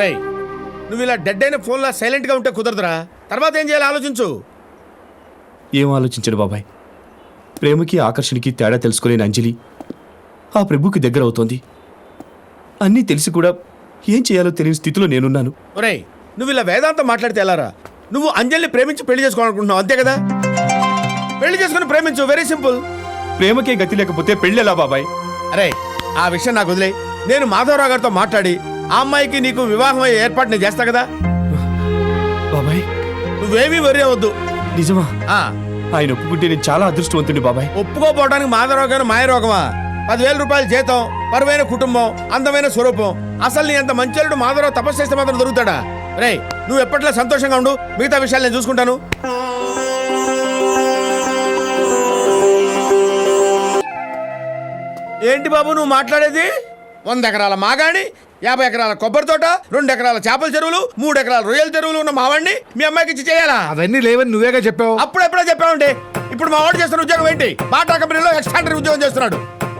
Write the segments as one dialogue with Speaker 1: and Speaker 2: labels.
Speaker 1: రేయ్ నువ్వు ఇలా డెడ్ అయిన ఫోన్లో సైలెంట్గా ఉంటే కుదరదురా. తర్వాత ఏం చేయాలో ఆలోచించు.
Speaker 2: ఏం ఆలోచించడు బాబాయ్? ప్రేమకి ఆకర్షణకి తేడా తెలుసుకోలేని అంజలి ఆ ప్రభుకి దగ్గర అవుతోంది. అన్నీ తెలిసి కూడా ఏం చేయాలో తెలియని స్థితిలో నేనున్నాను.
Speaker 1: ఒరేయ్ నువ్వు ఇలా వేదాంతం మాట్లాడితే ఎలారా? నువ్వు అంజలిని ప్రేమించి పెళ్ళి చేసుకోవాలనుకుంటున్నావు అంతే కదా? పెళ్ళి చేసుకుని ప్రేమించు వెరీ సింపుల్
Speaker 2: ప్రేమకే గతి లేకపోతే పెళ్ళెలా బాబాయ్?
Speaker 1: అరే ఆ విషయం నాకు వదిలే నేను మాధవరావు గారితో మాట్లాడి ఆ అమ్మాయికి నీకు వివాహం అయ్యే ఏర్పాటు నేను చేస్తా కదా?
Speaker 2: బాబాయ్.
Speaker 1: నువ్వేమీ వరి అవ్వద్దు.
Speaker 2: నిజమా?
Speaker 1: ఆ,
Speaker 2: ఆయన ఒప్పుకుంటే నేను చాలా అదృష్టవంతుడి బాబాయ్.
Speaker 1: ఒప్పుకోపోవడానికి మాధవరావు గారు మాయరోగమా? పదివేల రూపాయల జీతం పరువైన కుటుంబం అందమైన స్వరూపం. అసలు నీ అంత మంచోడు మాధవరావు తపస్సు చేస్తే మాత్రం దొరుకుతాడా? రే నువ్వు ఎప్పట్లో సంతోషంగా ఉండు మిగతా విషయాలు నేను చూసుకుంటాను. ఏంటి బాబు నువ్వు మాట్లాడేది? వంద ఎకరాల మాగాణి యాభై ఎకరాల కొబ్బరి తోట రెండు ఎకరాల చేపల చెరువులు మూడు ఎకరాల రొయ్యల చెరువులు ఉన్న మావాడిని మీ అమ్మాయికి ఇచ్చి చేయాలా?
Speaker 3: అవన్నీ లేవని నువ్వేగా చెప్పావు?
Speaker 1: అప్పుడెప్పుడో చెప్పామండి ఇప్పుడు మా వాడు చేస్తున్న ఉద్యోగం ఏంటి? బాటా కంపెనీలో ఎక్స్ట్రాండరీ ఉద్యోగం చేస్తున్నాడు.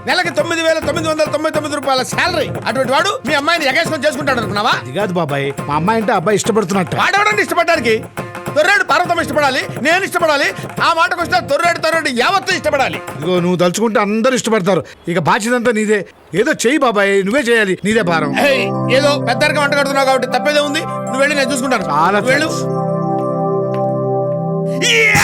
Speaker 1: నెలకి తొమ్మిది వేల తొమ్మిది వందల తొంభై తొమ్మిది రూపాయల శాలరీ. అటువంటి వాడు మీ అమ్మాయిని ఎగేసుకొని చేసుకుంటాడు అనుకున్నావా?
Speaker 3: కాదు బాబాయ్ మా అమ్మాయి అంటే అబ్బాయి ఇష్టపడుతున్నట్ట.
Speaker 1: వాడెవడండి ఇష్టపడడానికి? తొర్రాడు పర్వతం ఇష్టపడాలి నేను ఇష్టపడాలి ఆ మాటకు వస్తే తొర్రాడు తొర్రాడు యావత్తు ఇష్టపడాలి.
Speaker 3: ఇదిగో నువ్వు తలుచుకుంటే అందరూ ఇష్టపడతారు. ఇక బాధ్యత అంతా నీదే. ఏదో చెయ్యి బాబాయ్ నువ్వే చేయాలి నీదే భారం.
Speaker 1: ఏయ్, ఏదో పెద్దరిగా వంట కడుతున్నావు కాబట్టి తప్పేదే ఉంది. నువ్వు వెళ్ళి నేను చూసుకుంటాను.
Speaker 3: చాలా
Speaker 1: నువ్వు వెళ్ళు. యా!